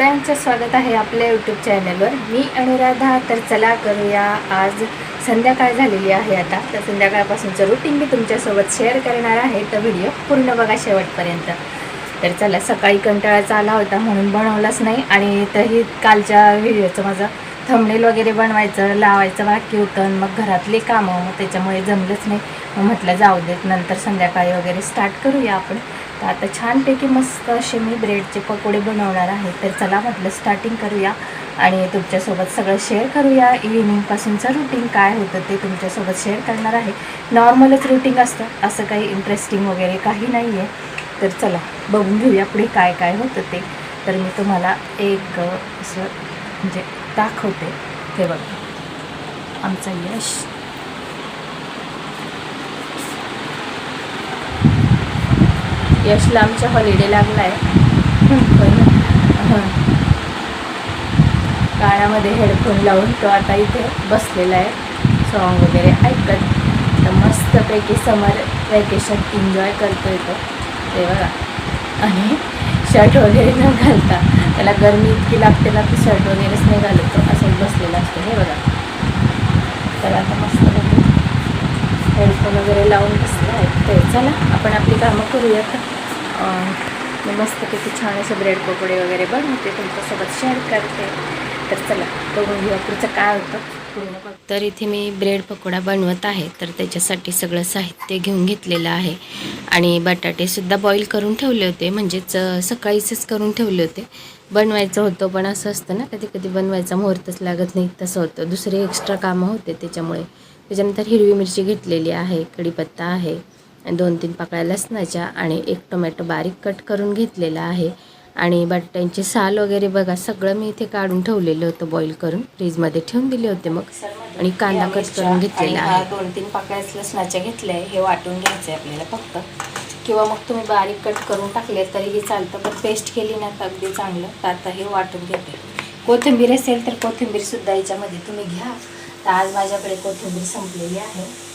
सगळ्यांचं स्वागत आहे आपल्या यूट्यूब चॅनलवर मी अनुराधा तर चला करूया आज संध्याकाळ झालेली आहे आता. तर संध्याकाळपासूनचं रुटीन मी तुमच्यासोबत शेअर करणार आहे. तर व्हिडिओ पूर्ण बघा शेवटपर्यंत. तर चला सकाळी कंटाळाचा आला होता म्हणून बनवलाच नाही. आणि तरी कालच्या व्हिडिओचं माझं थंबनेल वगैरे बनवायचं लावायचं बाकी होतं. मग घरातले कामं मग त्याच्यामुळे जमलंच नाही. मग म्हटलं जाऊ देत नंतर संध्याकाळी वगैरे स्टार्ट करूया आपण. तर आता छानपैकी मस्त असे मी ब्रेडचे पकोडे बनवणार आहे. तर चला म्हटलं स्टार्टिंग करूया आणि तुमच्यासोबत सगळं शेअर करूया. इव्हिनिंगपासूनचं रुटीन काय होतं ते तुमच्यासोबत शेअर करणार आहे. नॉर्मलच रुटीन असतं. असं काही इंटरेस्टिंग वगैरे काही नाही आहे तर चला बघून घेऊया पुढे काय काय होतं ते. तर मी तुम्हाला एक असं म्हणजे दाखवते. ते बघा. आमचं यश. यशला आमच्या हॉलिडे लागला आहे पण. कानामध्ये हेडफोन लावून तो आता इथे बसलेला आहे. सॉन्ग वगैरे ऐकत. तर मस्तपैकी समर वॅकेशन एन्जॉय करतो तो. ते बघा. आणि शर्ट वगैरे न घालता त्याला गरमी इतकी लागते ना की शर्ट वगैरेच नाही घालत तो. असंच बसलेला असतो. हे बघा. तर आता मस्त हेडफोन वगैरे लावून बसला आहे. ते चला आपण आपली कामं करूयात. अं, मी मस्तपैकी छान असे ब्रेड पकोडे वगैरे बनवते तुमच्यासोबत शेअर करते. तर चला बघून घेऊ पुढचं काय होतं. तर इथे मी ब्रेड पकोडा बनवत आहे तर त्याच्यासाठी सगळं साहित्य घेऊन घेतलेलं आहे. आणि बटाटेसुद्धा बॉईल करून ठेवले होते म्हणजेच सकाळीचंच करून ठेवले होते. बनवायचं होतं पण असं असतं ना कधी कधी बनवायचा मुहूर्तच लागत नाही तसं होतं. दुसरे एक्स्ट्रा कामं होते त्याच्यामुळे. त्याच्यानंतर हिरवी मिरची घेतलेली आहे कढीपत्ता आहे. दोन तीन पाकळ्या लसणाच्या आणि एक टोमॅटो बारीक कट करून घेतलेला आहे. आणि बटाट्यांची साल वगैरे बघा सगळं मी इथे काढून ठेवलेलं होतं बॉईल करून. फ्रीजमध्ये ठेवून दिले होते मग. आणि कांदा कट करून घेतलेला आहे. दोन तीन पाकळ्याच लसणाच्या घेतल्या आहे. हे वाटून घ्यायचं आहे आपल्याला फक्त. किंवा मग तुम्ही बारीक कट करून टाकले तरीही चालतं पण पेस्ट केली ना तर अगदी चांगलं. तर आता हे वाटून घेते. कोथिंबीर असेल तर कोथिंबीरसुद्धा याच्यामध्ये तुम्ही घ्या. तर आज माझ्याकडे कोथिंबीर संपलेली आहे.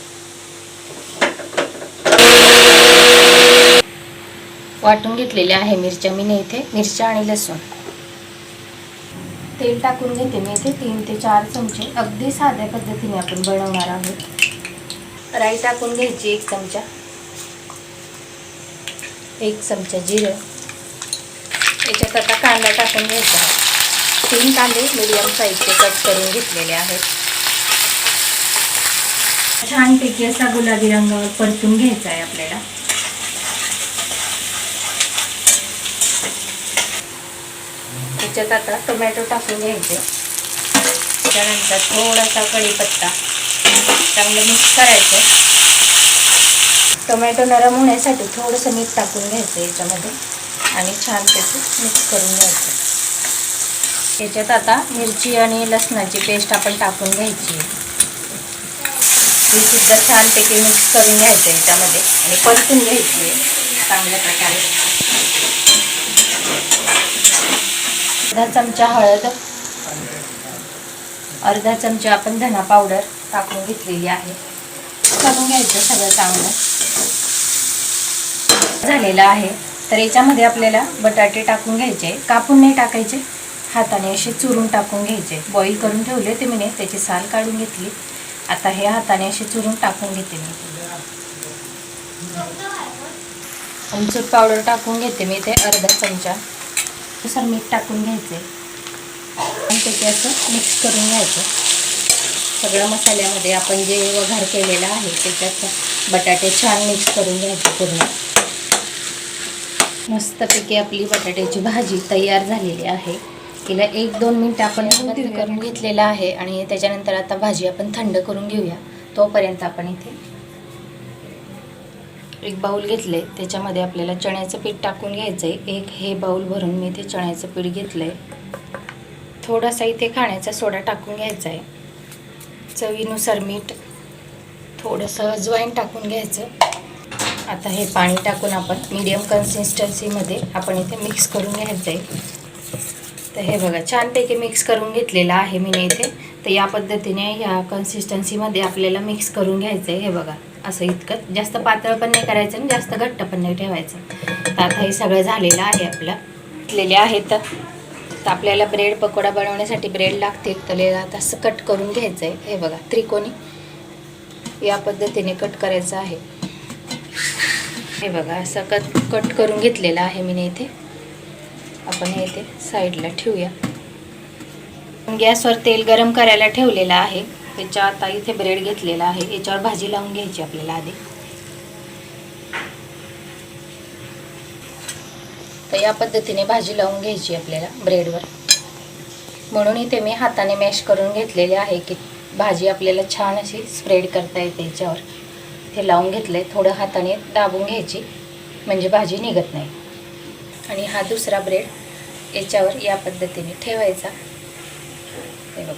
वाटून घेतलेले आहे मिरच्या. मी इथे मिरच्या आणि लसूण. तेल टाकून घेते मी इथे तीन ते चार चमचे. अगदी साध्या पद्धतीने आपण बनवणार आहोत. राई टाकून घ्यायची एक चमचा. एक चमचा जिरं. याच्यात आता कांदा टाकून घ्यायचा. तीन कांदे मीडियम साईजचे कट करून घेतलेले आहेत. छानपैकी असा गुलाबी रंगावर परतून घ्यायचा आहे आपल्याला. त्याच्यात आता टोमॅटो टाकून घ्यायचे. त्यानंतर थोडासा कढीपत्ता चांगलं मिक्स करायचं. टोमॅटो नरम होण्यासाठी थोडंसं मीठ टाकून घ्यायचं याच्यामध्ये आणि छान त्याचं मिक्स करून घ्यायचं. याच्यात आता मिरची आणि लसणाची पेस्ट आपण टाकून घ्यायची. आहे सुद्धा छानपैकी मिक्स करून घ्यायचं याच्यामध्ये आणि परतून घ्यायची आहे चांगल्या प्रकारे. अर्धा चमचा हळद अर्धा चमचा आपण धना पावडर टाकून घेतलेली आहे. करून घ्यायचं सगळं चांगलं. झालेलं आहे. तर याच्यामध्ये आपल्याला बटाटे टाकून घ्यायचे. कापून नाही टाकायचे. हाताने असे चुरून टाकून घ्यायचे. बॉईल करून ठेवले ते मी त्याची साल काढून घेतली. आता हे हाताने असे चुरून टाकून घेते मी. आमचूर पावडर टाकून घेते मी ते अर्धा चमचा. नुसार मीठ टाकून घ्यायचे आणि त्याचे असं मिक्स करून घ्यायचं. सगळ्या मसाल्यामध्ये आपण जे वघार केलेला आहे त्याच्यात बटाटे छान मिक्स करून घ्यायचे पूर्ण. मस्तपैकी आपली बटाट्याची भाजी तयार झालेली आहे. तिला एक दोन मिनटं आपण करून घेतलेलं आहे आणि त्याच्यानंतर आता भाजी आपण थंड करून घेऊया. तोपर्यंत आपण इथे एक बाऊल आहे त्याच्यामध्ये आपल्याला चण्याचं पीठ टाकून घ्यायचं आहे एक हे बाऊल भरून मी इथे चण्याचं पीठ घेतलं आहे थोडासा इथे खाण्याचा सोडा टाकून घ्यायचा आहे चवीनुसार मीठ थोडंसं अजवाईन टाकून घ्यायचं. आता हे पाणी टाकून आपण मीडियम कन्सिस्टन्सीमध्ये आपण इथे मिक्स करून घ्यायचं आहे तर हे बघा छानपैकी मिक्स करून घेतलेलं आहे मी इथे. तर या पद्धतीने ह्या कन्सिस्टन्सीमध्ये आपल्याला मिक्स करून घ्यायचं आहे हे बघा. असं इतकं. जास्त पातळ पण नाही करायचं आणि जास्त घट्ट पण नाही ठेवायचं. तर आता हे सगळं झालेलं आहे आपलं. घेतलेले आहेत. तर आपल्याला ब्रेड पकोडा बनवण्यासाठी ब्रेड लागतील तर आता असं कट करून घ्यायचं आहे हे बघा त्रिकोणी. या पद्धतीने कट करायचं आहे. हे बघा असं कट कट करून घेतलेलं आहे मी इथे. आपण हे इथे साईडला ठेवूया. गॅसवर तेल गरम करायला ठेवलेलं आहे. त्याच्या आता इथे ब्रेड घेतलेला आहे. याच्यावर भाजी लावून घ्यायची आपल्याला आधी. तर या पद्धतीने भाजी लावून घ्यायची आपल्याला ब्रेडवर. म्हणून इथे मी हाताने मॅश करून घेतलेले आहे की भाजी आपल्याला छान अशी स्प्रेड करता येते याच्यावर. ते लावून घेतलं आहे थोडं हाताने दाबून घ्यायची. म्हणजे भाजी निघत नाही. आणि हा दुसरा ब्रेड याच्यावर या पद्धतीने ठेवायचा. हे बघा.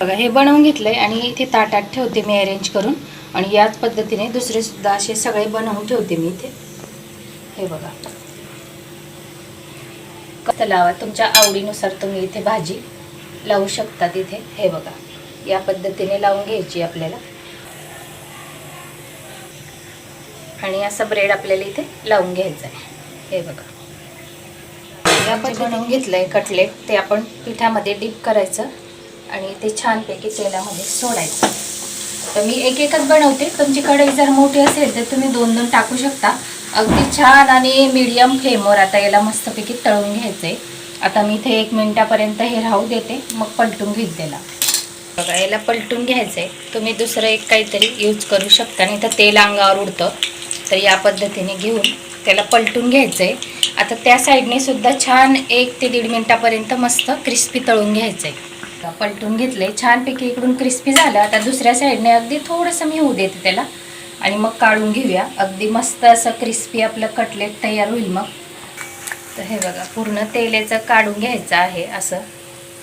बघा हे बनवून घेतलंय आणि इथे ताटात ठेवते मी अरेंज करून. आणि याच पद्धतीने दुसरे सुद्धा असे सगळे बनवून ठेवते मी इथे. हे बघा. कसं लावा तुमच्या आवडीनुसार तुम्ही इथे भाजी लावू शकता तिथे हे बघा या पद्धतीने लावून घ्यायची आपल्याला. आणि असं ब्रेड आपल्याला इथे लावून घ्यायचं आहे हे बघा. या बनवून घेतलंय कटलेट ते आपण पिठामध्ये डीप करायचं. आणि ते छानपैकी तेलामध्ये सोडायचं. तर मी एक एकच बनवते तुमची कढई जर मोठी असेल तर तुम्ही दोन दोन टाकू शकता. अगदी छान आणि मीडियम फ्लेमवर आता याला मस्तपैकी तळून घ्यायचं आहे आता मी इथे एक मिनटापर्यंत हे राहू देते मग पलटून घेईल त्याला. बघा याला पलटून घ्यायचं आहे तुम्ही दुसरं एक काहीतरी यूज करू शकता नाही तर तेल अंगावर उडतं. तर या पद्धतीने घेऊन त्याला पलटून घ्यायचं आहे आता त्या साईडने सुद्धा छान एक ते दीड मिनटापर्यंत मस्त क्रिस्पी तळून घ्यायचं आहे पलटून घेतले छानपैकी इकडून क्रिस्पी झालं. आता दुसऱ्या साईडने अगदी थोडंसं मी होऊ देते त्याला. आणि मग काढून घेऊया. अगदी मस्त असं क्रिस्पी आपलं कटलेट तयार होईल मग. तर हे बघा पूर्ण तेलेचं काढून घ्यायचं आहे असं.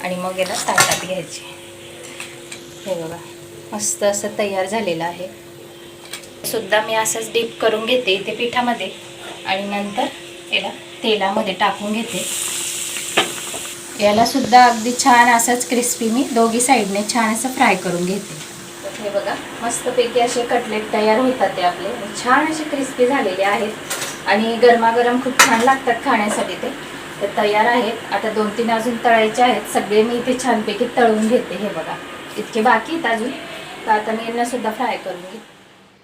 आणि मग याला ताटात घ्यायचे. हे बघा मस्त असं तयार झालेलं आहे. सुद्धा मी असंच डीप करून घेते इथे पिठामध्ये. आणि नंतर याला तेलामध्ये टाकून घेते. याला सुद्धा अगदी छान असंच क्रिस्पी मी दोघी साईडने छान असं फ्राय करून घेते. तर हे बघा मस्तपैकी असे कटलेट तयार होतात ते आपले. छान असे क्रिस्पी झालेले आहेत. आणि गरमागरम खूप छान लागतात खाण्यासाठी ते. तर तयार आहेत. आता दोन तीन अजून तळायचे आहेत. सगळे मी इथे छानपैकी तळून घेते हे बघा. इतके बाकी आहेत अजून. तर आता मी यांना सुद्धा फ्राय करून घेते.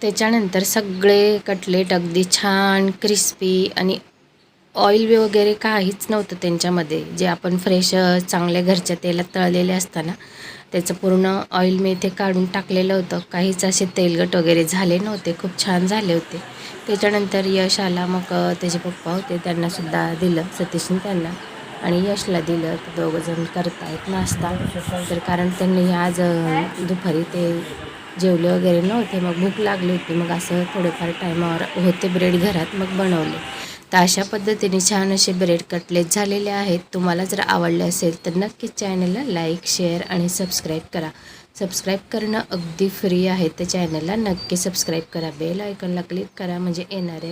त्याच्यानंतर सगळे कटलेट अगदी छान क्रिस्पी आणि ऑइल वगैरे काहीच नव्हतं त्यांच्यामध्ये. जे आपण फ्रेश चांगल्या घरच्या तेलात तळलेले असताना त्याचं पूर्ण ऑइल मी इथे काढून टाकलेलं होतं. काहीच असे तेलगट वगैरे झाले नव्हते. खूप छान झाले होते. त्याच्यानंतर यश आला मग त्याचे पप्पा होते. त्यांनासुद्धा दिलं सतीशने त्यांना आणि यशला दिलं. तर दोघंजण करतायत नाश्ता. तर कारण त्यांनी आज दुपारी ते जेवले वगैरे नव्हते. मग भूक लागली होती. मग असं थोडेफार टायमावर होते ब्रेड घरात. मग बनवले. तर अशा पद्धतीने छान असे ब्रेड कटलेट झालेले आहेत. तुम्हाला जर आवडले असेल तर नक्कीच चॅनलला लाईक शेअर आणि सबस्क्राईब करा. सबस्क्राईब करणं अगदी फ्री आहे. त्या चॅनलला नक्की सबस्क्राईब करा. बेल आयकॉनला क्लिक करा. म्हणजे येणारे